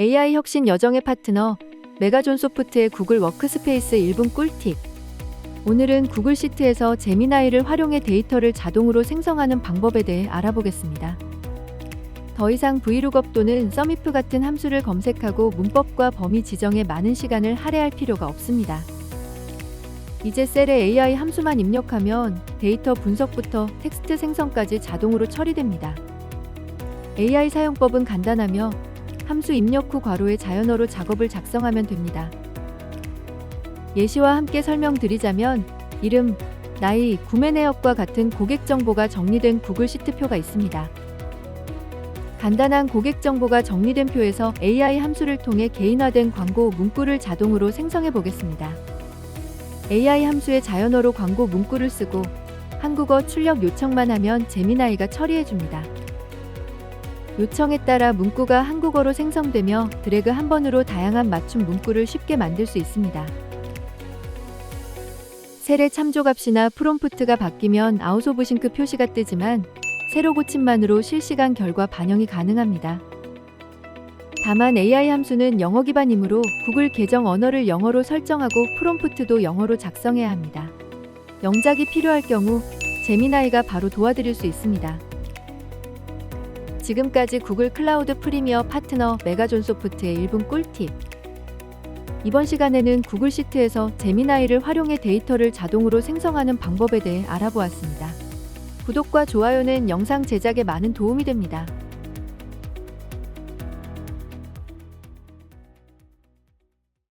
AI 혁신 여정의 파트너 메가존 소프트의 구글 워크스페이스 1분 꿀팁. 오늘은 구글 시트에서 제미나이를 활용해 데이터를 자동으로 생성하는 방법에 대해 알아보겠습니다. 더 이상 브이룩업 또는 썸이프 같은 함수를 검색하고 문법과 범위 지정에 많은 시간을 할애할 필요가 없습니다. 이제 셀에 AI 함수만 입력하면 데이터 분석부터 텍스트 생성까지 자동으로 처리됩니다. AI 사용법은 간단하며 함수 입력 후 괄호에 자연어로 작업을 작성하면 됩니다. 예시와 함께 설명드리자면 이름, 나이, 구매 내역과 같은 고객 정보가 정리된 구글 시트표가 있습니다. 간단한 고객 정보가 정리된 표에서 AI 함수를 통해 개인화된 광고 문구를 자동으로 생성해 보겠습니다. AI 함수의 자연어로 광고 문구를 쓰고 한국어 출력 요청만 하면 제미나이가 처리해 줍니다. 요청에 따라 문구가 한국어로 생성되며 드래그 한 번으로 다양한 맞춤 문구를 쉽게 만들 수 있습니다. 셀의 참조값이나 프롬프트가 바뀌면 아웃 오브 싱크 표시가 뜨지만 새로 고침만으로 실시간 결과 반영이 가능합니다. 다만 AI 함수는 영어 기반이므로 구글 계정 언어를 영어로 설정하고 프롬프트도 영어로 작성해야 합니다. 영작이 필요할 경우 제미나이가 바로 도와드릴 수 있습니다. 지금까지 구글 클라우드 프리미어 파트너 메가존 소프트의 1분 꿀팁. 이번 시간에는 구글 시트에서 제미나이를 활용해 데이터를 자동으로 생성하는 방법에 대해 알아보았습니다. 구독과 좋아요는 영상 제작에 많은 도움이 됩니다.